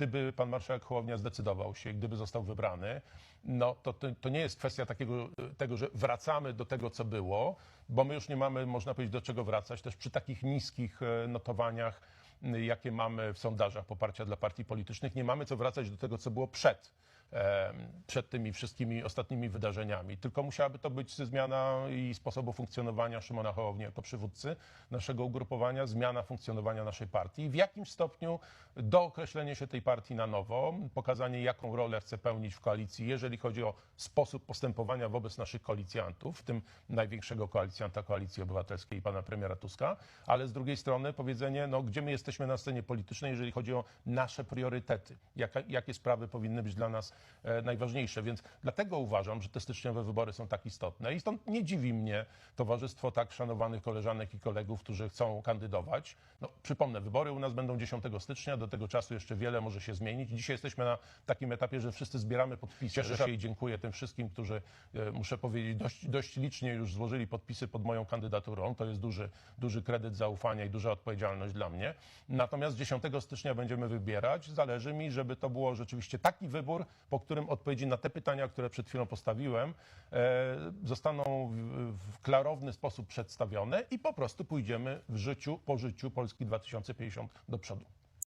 gdyby pan marszałek Hołownia zdecydował się, gdyby został wybrany, no to, to, to nie jest kwestia takiego, tego, że wracamy do tego, co było, bo my już nie mamy, można powiedzieć, do czego wracać. Też przy takich niskich e, notowaniach, jakie mamy w sondażach poparcia dla partii politycznych, nie mamy co wracać do tego, co było przed przed tymi wszystkimi ostatnimi wydarzeniami. Tylko musiałaby to być zmiana i sposobu funkcjonowania Szymona Hołowni jako przywódcy naszego ugrupowania, zmiana funkcjonowania naszej partii. W jakim stopniu dookreślenie się tej partii na nowo, pokazanie jaką rolę chce pełnić w koalicji, jeżeli chodzi o sposób postępowania wobec naszych koalicjantów, w tym największego koalicjanta Koalicji Obywatelskiej, pana premiera Tuska, ale z drugiej strony powiedzenie, no, gdzie my jesteśmy na scenie politycznej, jeżeli chodzi o nasze priorytety, jaka, jakie sprawy powinny być dla nas najważniejsze. Więc dlatego uważam, że te styczniowe wybory są tak istotne i stąd nie dziwi mnie towarzystwo tak szanowanych koleżanek i kolegów, którzy chcą kandydować. No, przypomnę, wybory u nas będą 10 stycznia, do tego czasu jeszcze wiele może się zmienić. Dzisiaj jesteśmy na takim etapie, że wszyscy zbieramy podpisy. Cieszę się i dziękuję tym wszystkim, którzy, e, muszę powiedzieć, dość, dość licznie już złożyli podpisy pod moją kandydaturą. To jest duży, duży kredyt zaufania i duża odpowiedzialność dla mnie. Natomiast 10 stycznia będziemy wybierać. Zależy mi, żeby to było rzeczywiście taki wybór, po którym odpowiedzi na te pytania, które przed chwilą postawiłem, e, zostaną w, w klarowny sposób przedstawione i po prostu pójdziemy w życiu, po życiu Polski 2050 do przodu.